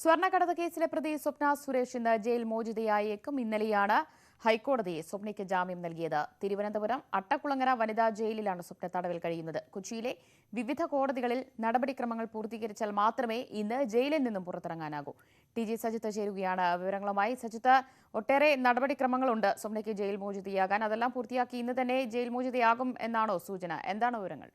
സ്വർണക്കടത്ത് കേസിലെ പ്രതി സ്വപ്ന സുരേഷ് ഇന്ന് ജയിൽ മോചിതയായേക്കും. ഇന്നലെയാണ് ഹൈക്കോടതി സ്വപ്നയ്ക്ക് ജാമ്യം നൽകിയത്. തിരുവനന്തപുരം അട്ടക്കുളങ്ങര വനിതാ ജയിലിലാണ് സ്വപ്ന തടവിൽ കഴിയുന്നത്. കൊച്ചിയിലെ വിവിധ കോടതികളിൽ നടപടിക്രമങ്ങൾ പൂർത്തീകരിച്ചാൽ മാത്രമേ ഇന്ന് ജയിലിൽ നിന്നും പുറത്തിറങ്ങാനാകൂ. ടി ജി സജിത്ത് ചേരുകയാണ്. വിവരങ്ങളുമായി സജിത്ത് ഒട്ടേറെ നടപടിക്രമങ്ങളുണ്ട് സ്വപ്നയ്ക്ക് ജയിൽ മോചിതയാകാൻ. അതെല്ലാം പൂർത്തിയാക്കി ഇന്ന് തന്നെ ജയിൽ മോചിതയാകും എന്നാണോ സൂചന? എന്താണ് വിവരങ്ങൾ?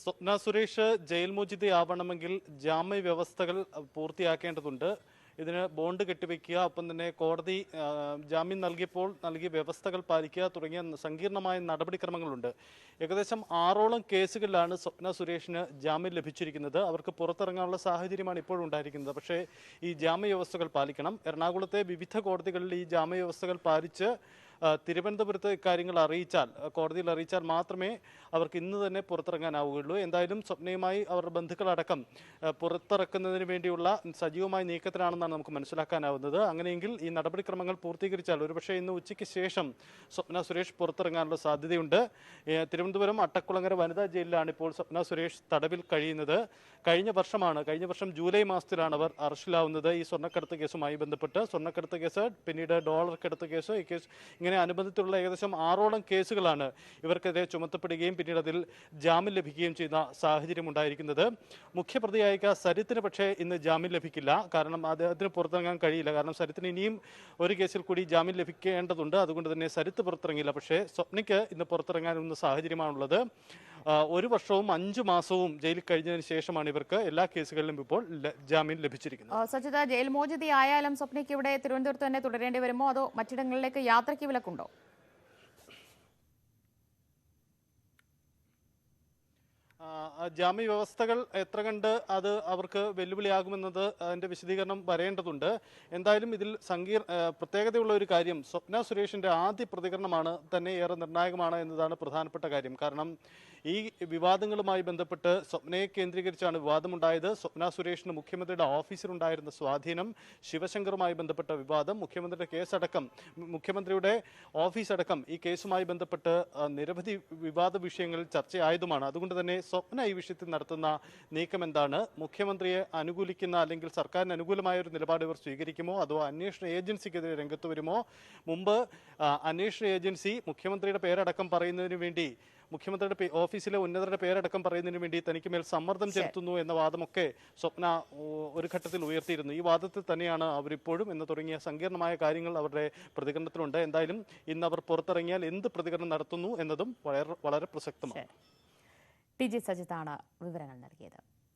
സ്വപ്ന സുരേഷ് ജയിൽ മോചിതയാവണമെങ്കിൽ ജാമ്യ വ്യവസ്ഥകൾ പൂർത്തിയാക്കേണ്ടതുണ്ട്. ഇതിന് ബോണ്ട് കെട്ടിവെക്കുക ഒപ്പം തന്നെ കോടതി ജാമ്യം നൽകിയപ്പോൾ നൽകിയ വ്യവസ്ഥകൾ പാലിക്കുക തുടങ്ങിയ സങ്കീർണമായ നടപടിക്രമങ്ങളുണ്ട്. ഏകദേശം ആറോളം കേസുകളിലാണ് സ്വപ്ന സുരേഷിന് ജാമ്യം ലഭിച്ചിരിക്കുന്നത്. അവർക്ക് പുറത്തിറങ്ങാനുള്ള സാഹചര്യമാണ് ഇപ്പോഴും ഉണ്ടായിരിക്കുന്നത്. പക്ഷേ ഈ ജാമ്യ വ്യവസ്ഥകൾ പാലിക്കണം. എറണാകുളത്തെ വിവിധ കോടതികളിൽ ഈ ജാമ്യ വ്യവസ്ഥകൾ പാലിച്ച് തിരുവനന്തപുരത്ത് ഇക്കാര്യങ്ങൾ അറിയിച്ചാൽ കോടതിയിൽ അറിയിച്ചാൽ മാത്രമേ അവർക്ക് ഇന്ന് തന്നെ പുറത്തിറങ്ങാനാവുകയുള്ളൂ. എന്തായാലും സ്വപ്നയുമായി അവരുടെ ബന്ധുക്കളടക്കം പുറത്തിറക്കുന്നതിന് വേണ്ടിയുള്ള സജീവമായ നീക്കത്തിലാണെന്നാണ് നമുക്ക് മനസ്സിലാക്കാനാവുന്നത്. അങ്ങനെയെങ്കിൽ ഈ നടപടിക്രമങ്ങൾ പൂർത്തീകരിച്ചാൽ ഒരുപക്ഷെ ഇന്ന് ഉച്ചയ്ക്ക് ശേഷം സ്വപ്ന സുരേഷ് പുറത്തിറങ്ങാനുള്ള സാധ്യതയുണ്ട്. തിരുവനന്തപുരം അട്ടക്കുളങ്ങര വനിതാ ജയിലിലാണ് ഇപ്പോൾ സ്വപ്ന സുരേഷ് തടവിൽ കഴിയുന്നത്. കഴിഞ്ഞ വർഷമാണ് കഴിഞ്ഞ വർഷം ജൂലൈ മാസത്തിലാണ് അവർ അറസ്റ്റിലാവുന്നത്. ഈ സ്വർണക്കടത്ത് കേസുമായി ബന്ധപ്പെട്ട് സ്വർണക്കടത്ത് കേസ് പിന്നീട് ഡോളർ കെടുത്ത കേസ് ഈ കേസ് ഇങ്ങനെ അനുബന്ധത്തിലുള്ള ഏകദേശം ആറോളം കേസുകളാണ് ഇവർക്കെതിരെ ചുമത്തപ്പെടുകയും പിന്നീട് അതിൽ ജാമ്യം ലഭിക്കുകയും ചെയ്യുന്ന സാഹചര്യം ഉണ്ടായിരിക്കുന്നത്. മുഖ്യപ്രതിയായ സരിത്തിന് പക്ഷേ ഇന്ന് ജാമ്യം ലഭിക്കില്ല. കാരണം അദ്ദേഹത്തിന് പുറത്തിറങ്ങാൻ കഴിയില്ല. കാരണം സരിത്തിന് ഇനിയും ഒരു കേസിൽ കൂടി ജാമ്യം ലഭിക്കേണ്ടതുണ്ട്. അതുകൊണ്ട് തന്നെ സരിത്ത് പുറത്തിറങ്ങില്ല പക്ഷേ സ്വപ്നയ്ക്ക് ഇന്ന് പുറത്തിറങ്ങാനുള്ള സാഹചര്യമാണുള്ളത്. ഒരു വർഷവും അഞ്ചു മാസവും ജയിലിൽ കഴിഞ്ഞതിന് ശേഷമാണ് ഇവർക്ക് എല്ലാ കേസുകളിലും ഇപ്പോൾ ജാമ്യം ലഭിച്ചിരിക്കുന്നത്. സജിത ജയിൽ മോചിതയായാലും സ്വപ്നയ്ക്ക് ഇവിടെ തിരുവനന്തപുരത്ത് തന്നെ തുടരേണ്ടി വരുമോ? അതോ മറ്റിടങ്ങളിലേക്ക് യാത്രയ്ക്ക് വിലക്കുണ്ടോ? ജാമ്യ വ്യവസ്ഥകൾ എത്ര കണ്ട് അത് അവർക്ക് വെല്ലുവിളിയാകുമെന്നത് അതിന്റെ വിശദീകരണം വരേണ്ടതുണ്ട്. എന്തായാലും ഇതിൽ സങ്കീർ പ്രത്യേകതയുള്ള ഒരു കാര്യം സ്വപ്ന സുരേഷിന്റെ ആദ്യ പ്രതികരണമാണ് തന്നെ ഏറെ നിർണായകമാണ് എന്നതാണ് പ്രധാനപ്പെട്ട കാര്യം. കാരണം ഈ വിവാദങ്ങളുമായി ബന്ധപ്പെട്ട് സ്വപ്നയെ കേന്ദ്രീകരിച്ചാണ് വിവാദമുണ്ടായത്. സ്വപ്ന സുരേഷിന് മുഖ്യമന്ത്രിയുടെ ഓഫീസിലുണ്ടായിരുന്ന സ്വാധീനം ശിവശങ്കറുമായി ബന്ധപ്പെട്ട വിവാദം മുഖ്യമന്ത്രിയുടെ കേസടക്കം മുഖ്യമന്ത്രിയുടെ ഓഫീസടക്കം ഈ കേസുമായി ബന്ധപ്പെട്ട് നിരവധി വിവാദ വിഷയങ്ങൾ ചർച്ചയായതുമാണ്. അതുകൊണ്ട് തന്നെ സ്വപ്ന ഈ വിഷയത്തിൽ നടത്തുന്ന നീക്കം എന്താണ് മുഖ്യമന്ത്രിയെ അനുകൂലിക്കുന്ന അല്ലെങ്കിൽ സർക്കാരിന് അനുകൂലമായ ഒരു നിലപാട് ഇവർ സ്വീകരിക്കുമോ? അതോ അന്വേഷണ ഏജൻസിക്കെതിരെ രംഗത്ത് വരുമോ? മുമ്പ് അന്വേഷണ ഏജൻസി മുഖ്യമന്ത്രിയുടെ പേരടക്കം പറയുന്നതിന് വേണ്ടി മുഖ്യമന്ത്രിയുടെ ഓഫീസിലെ ഉന്നതരുടെ പേരടക്കം പറയുന്നതിന് വേണ്ടി തനിക്ക് മേൽ സമ്മർദ്ദം ചെലുത്തുന്നു എന്ന വാദമൊക്കെ സ്വപ്ന ഒരു ഘട്ടത്തിൽ ഉയർത്തിയിരുന്നു. ഈ വാദത്തിൽ തന്നെയാണ് അവരിപ്പോഴും എന്ന് തുടങ്ങിയ സങ്കീർണമായ കാര്യങ്ങൾ അവരുടെ പ്രതികരണത്തിലുണ്ട്. എന്തായാലും ഇന്ന് അവർ പുറത്തിറങ്ങിയാൽ എന്ത് പ്രതികരണം നടത്തുന്നു എന്നതും വളരെ വളരെ പ്രസക്തമാണ്. ടി ജി സജിത്താണ് വിവരങ്ങൾ നൽകിയത്